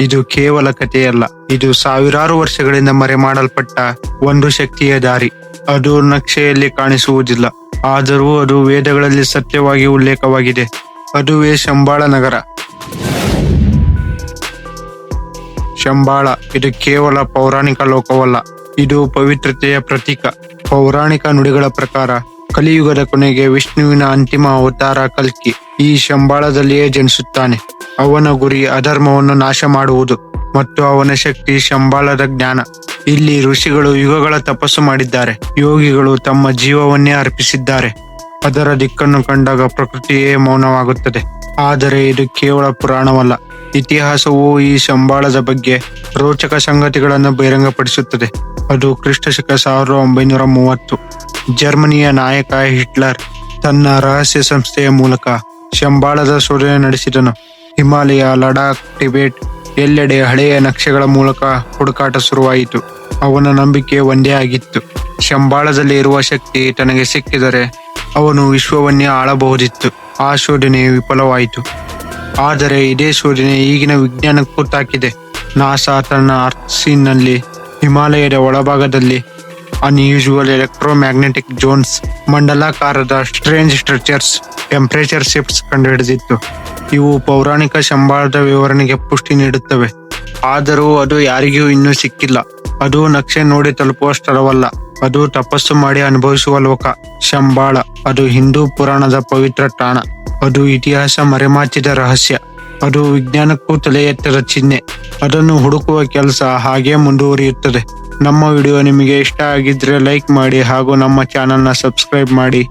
ಇದು ಕೇವಲ ಕಥೆಯಲ್ಲ. ಇದು ಸಾವಿರಾರು ವರ್ಷಗಳಿಂದ ಮರೆಮಾಡಲ್ಪಟ್ಟ ಒಂದು ಶಕ್ತಿಯ ದಾರಿ. ಅದು ನಕ್ಷೆಯಲ್ಲಿ ಕಾಣಿಸುವುದಿಲ್ಲ. ಆದರೂ ಅದು ವೇದಗಳಲ್ಲಿ ಸತ್ಯವಾಗಿ ಉಲ್ಲೇಖವಾಗಿದೆ. ಅದುವೇ ಶಂಬಾಳ ನಗರ. ಶಂಬಾಳ, ಇದು ಕೇವಲ ಪೌರಾಣಿಕ ಲೋಕವಲ್ಲ. ಇದು ಪವಿತ್ರತೆಯ ಪ್ರತೀಕ. ಪೌರಾಣಿಕ ನುಡಿಗಳ ಪ್ರಕಾರ, ಕಲಿಯುಗದ ಕೊನೆಗೆ ವಿಷ್ಣುವಿನ ಅಂತಿಮ ಅವತಾರ ಕಲ್ಕಿ ಈ ಶಂಬಾಳದಲ್ಲಿಯೇ ಜನಿಸುತ್ತಾನೆ. ಅವನ ಗುರಿ ಅಧರ್ಮವನ್ನು ನಾಶ ಮಾಡುವುದು ಮತ್ತು ಅವನ ಶಕ್ತಿ ಶಂಬಾಳದ ಜ್ಞಾನ. ಇಲ್ಲಿ ಋಷಿಗಳು ಯುಗಗಳ ತಪಸ್ಸು ಮಾಡಿದ್ದಾರೆ. ಯೋಗಿಗಳು ತಮ್ಮ ಜೀವವನ್ನೇ ಅರ್ಪಿಸಿದ್ದಾರೆ. ಅದರ ದಿಕ್ಕನ್ನು ಕಂಡಾಗ ಪ್ರಕೃತಿಯೇ ಮೌನವಾಗುತ್ತದೆ. ಆದರೆ ಇದು ಕೇವಲ ಪುರಾಣವಲ್ಲ. ಇತಿಹಾಸವು ಈ ಶಂಬಾಳದ ಬಗ್ಗೆ ರೋಚಕ ಸಂಗತಿಗಳನ್ನು ಬಹಿರಂಗಪಡಿಸುತ್ತದೆ. ಅದು ಕ್ರಿಸ್ತಶಕ ಸಾವಿರದ ಒಂಬೈನೂರ ಮೂವತ್ತು. ಜರ್ಮನಿಯ ನಾಯಕ ಹಿಟ್ಲರ್ ತನ್ನ ರಹಸ್ಯ ಸಂಸ್ಥೆಯ ಮೂಲಕ ಶಂಬಾಳದ ಶೋಧನೆ ನಡೆಸಿದನು. ಹಿಮಾಲಯ, ಲಡಾಖ್, ಟಿಬೆಟ್ ಎಲ್ಲೆಡೆ ಹಳೆಯ ನಕ್ಷೆಗಳ ಮೂಲಕ ಹುಡುಕಾಟ ಶುರುವಾಯಿತು. ಅವನ ನಂಬಿಕೆ ಒಂದೇ ಆಗಿತ್ತು. ಶಂಬಾಳದಲ್ಲಿ ಇರುವ ಶಕ್ತಿ ತನಗೆ ಸಿಕ್ಕಿದರೆ ಅವನು ವಿಶ್ವವನ್ನೇ ಆಳಬಹುದಿತ್ತು. ಆ ಶೋಧನೆ ವಿಫಲವಾಯಿತು. ಆದರೆ ಇದೇ ಶೋಧನೆ ಈಗಿನ ವಿಜ್ಞಾನಕ್ಕೂ ತಾಕಿದೆ ನಾಸಾ ತನ್ನ ಅರ್ತ್ಸೀನ್ನಲ್ಲಿ ಹಿಮಾಲಯದ ಒಳಭಾಗದಲ್ಲಿ ಅನ್ಯೂಶುವಲ್ ಎಲೆಕ್ಟ್ರೋಮ್ಯಾಗ್ನೆಟಿಕ್ ಜೋನ್ಸ್ ಮಂಡಲಾಕಾರದ ಸ್ಟ್ರೇಂಜ್ ಸ್ಟ್ರಕ್ಚರ್ಸ್ ಟೆಂಪರೇಚರ್ ಶಿಫ್ಟ್ಸ್ ಕಂಡುಹಿಡಿದಿತ್ತು. ಇವು ಪೌರಾಣಿಕ ಶಂಬಾಳದ ವಿವರಣೆಗೆ ಪುಷ್ಟಿ ನೀಡುತ್ತವೆ. ಆದರೂ ಅದು ಯಾರಿಗೂ ಇನ್ನೂ ಸಿಕ್ಕಿಲ್ಲ. ಅದು ನಕ್ಷೆ ನೋಡಿ ತಲುಪುವ ಸ್ಥಳವಲ್ಲ. ಅದು ತಪಸ್ಸು ಮಾಡಿ ಅನುಭವಿಸುವ ಲೋಕ. ಶಂಬಾಳ, ಅದು ಹಿಂದೂ ಪುರಾಣದ ಪವಿತ್ರ ತಾಣ. ಅದು ಇತಿಹಾಸ ಮರೆಮಾಚಿದ ರಹಸ್ಯ. ಅದು ವಿಜ್ಞಾನಕ್ಕೂ ತಲೆ ಎತ್ತದ ಚಿಹ್ನೆ. ಅದನ್ನು ಹುಡುಕುವ ಕೆಲಸ ಹಾಗೆ ಮುಂದುವರಿಯುತ್ತದೆ. ನಮ್ಮ ವಿಡಿಯೋ ನಿಮಗೆ ಇಷ್ಟ ಆಗಿದ್ರೆ ಲೈಕ್ ಮಾಡಿ ಹಾಗೂ ನಮ್ಮ ಚಾನಲ್ನ ಸಬ್ಸ್ಕ್ರೈಬ್ ಮಾಡಿ.